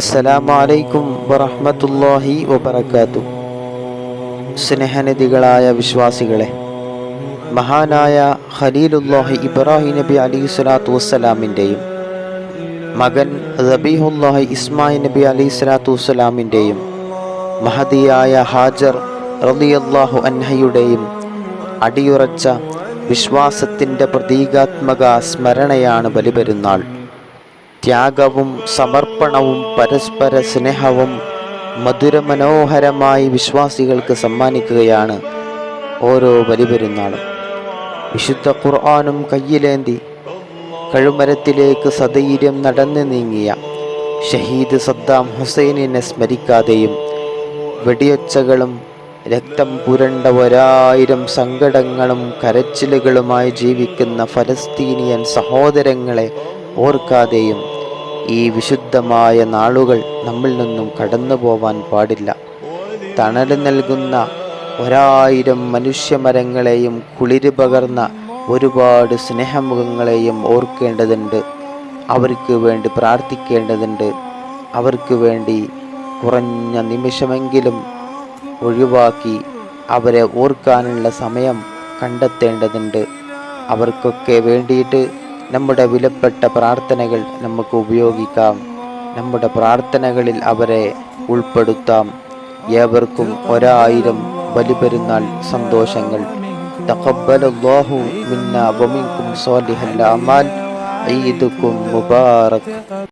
അസ്സലാമു വറഹമത്തല്ലാഹി വബറകാതുഹു. സ്നേഹനിധികളായ വിശ്വാസികളെ മഹാനായ ഖലീലുല്ലാഹി ഇബ്രാഹിം നബി അലി സ്വലാത്തു വസ്സലാമിന്റെയും മകൻ റബീഹുല്ലാഹി ഇസ്മായിൽ നബി അലി സ്വലാത്തു വസ്സലാമിന്റെയും മഹതിയായ ഹാജർ റളിയല്ലാഹു അൻഹയുടെയും അടിയുറച്ച വിശ്വാസത്തിന്റെ പ്രതീകാത്മക സ്മരണയാണ് ബലിപെരുന്നാൾ. ത്യാഗവും സമർപ്പണവും പരസ്പര സ്നേഹവും മധുരമനോഹരമായി വിശ്വാസികൾക്ക് സമ്മാനിക്കുകയാണ് ഓരോ ബലിപെരുന്നാളും. വിശുദ്ധ ഖുർആാനും കയ്യിലേന്തി കഴുമരത്തിലേക്ക് സധൈര്യം നടന്നു നീങ്ങിയ ഷഹീദ് സദ്ദാം ഹുസൈനിനെ സ്മരിക്കാതെയും വെടിയൊച്ചകളും രക്തം പുരണ്ട ഒരായിരം സങ്കടങ്ങളും കരച്ചിലുകളുമായി ജീവിക്കുന്ന ഫലസ്തീനിയൻ സഹോദരങ്ങളെ ഓർക്കാതെയും ഈ വിശുദ്ധമായ നാളുകൾ നമ്മിൽ നിന്നും കടന്നു പോവാൻ പാടില്ല. തണൽ നൽകുന്ന ഒരായിരം മനുഷ്യമരങ്ങളെയും കുളിര് പകർന്ന ഒരുപാട് സ്നേഹമുഖങ്ങളെയും ഓർക്കേണ്ടതുണ്ട്. അവർക്ക് വേണ്ടി പ്രാർത്ഥിക്കേണ്ടതുണ്ട്. അവർക്ക് വേണ്ടി കുറഞ്ഞ നിമിഷമെങ്കിലും ഒഴിവാക്കി അവരെ ഓർക്കാനുള്ള സമയം കണ്ടെത്തേണ്ടതുണ്ട്. അവർക്കൊക്കെ വേണ്ടിയിട്ട് നമ്മുടെ വിലപ്പെട്ട പ്രാർത്ഥനകൾ നമുക്ക് ഉപയോഗിക്കാം. നമ്മുടെ പ്രാർത്ഥനകളിൽ അവരെ ഉൾപ്പെടുത്താം. ഏവർക്കും ഒരായിരം ബലിപെരുന്നാൾ സന്തോഷങ്ങൾ. തഖബ്ബലല്ലാഹു അമാൽ. ഈദുക്കും മുബാറക്.